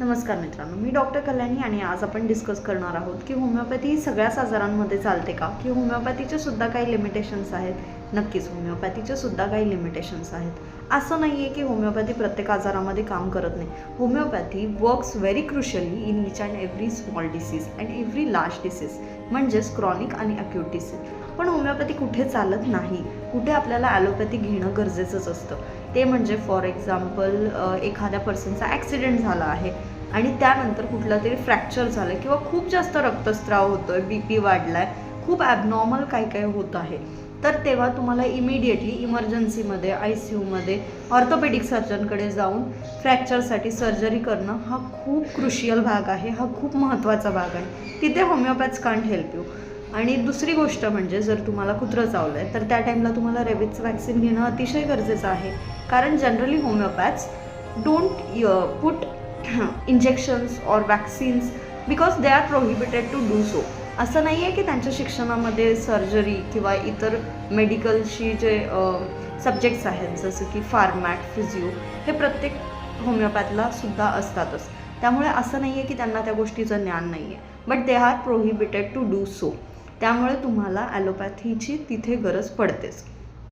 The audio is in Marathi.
नमस्कार मित्रांनो मी डॉक्टर कल्याणी आणि आज आपण डिस्कस करणार आहोत की होमिओपॅथी ही सगळ्याच आजारांमध्ये चालते का? की होमिओपॅथीचे सुद्धा काही लिमिटेशन्स आहेत? नक्कीच होमिओपॅथीचे सुद्धा काही लिमिटेशन्स आहेत. असं नाही आहे की होमिओपॅथी प्रत्येक आजारामध्ये काम करत नाही. Homeopathy works very crucially in each and every small disease and every large disease म्हणजेच क्रॉनिक आणि अक्यूट डिसीज पण होमिओपॅथी कुठे चालत नाही? कुठे आपल्याला ॲलोपॅथी घेणं गरजेचंच असतं? ते म्हणजे फॉर एक्झाम्पल एखाद्या पर्सनचा ॲक्सिडेंट झाला आहे आणि त्यानंतर कुठलं तरी फ्रॅक्चर झालं किंवा खूप जास्त रक्तस्राव होतो आहे बी पी वाढला आहे खूप ॲबनॉर्मल काय काय होत आहे तर तेव्हा तुम्हाला इमिडिएटली इमर्जन्सीमध्ये आय सी यूमध्ये ऑर्थोपेडिक सर्जनकडे जाऊन फ्रॅक्चरसाठी सर्जरी करणं हा खूप क्रुशियल भाग आहे हा खूप महत्त्वाचा भाग आहे. तिथे होमिओपॅथ्स कांट हेल्प यू आणि दुसरी गोष्ट म्हणजे जर तुम्हाला कुत्रं चावलं आहे तर त्या टाईमला तुम्हाला रेबिट्स वॅक्सिन घेणं अतिशय गरजेचं आहे. कारण generally homeopaths don't put injections or vaccines because they are prohibited to do so असं नाही आहे की त्यांच्या शिक्षणामध्ये सर्जरी किंवा इतर मेडिकलशी जे uh, सब्जेक्ट्स आहेत जसं की फार्मॅट फिजिओ हे प्रत्येक होमिओपॅथला सुद्धा असतातच. त्यामुळे असं नाही आहे की त्यांना त्या गोष्टीचं ज्ञान नाही आहे but they are prohibited to do so त्यामुळे तुम्हाला ॲलोपॅथीची तिथे गरज पडतेच.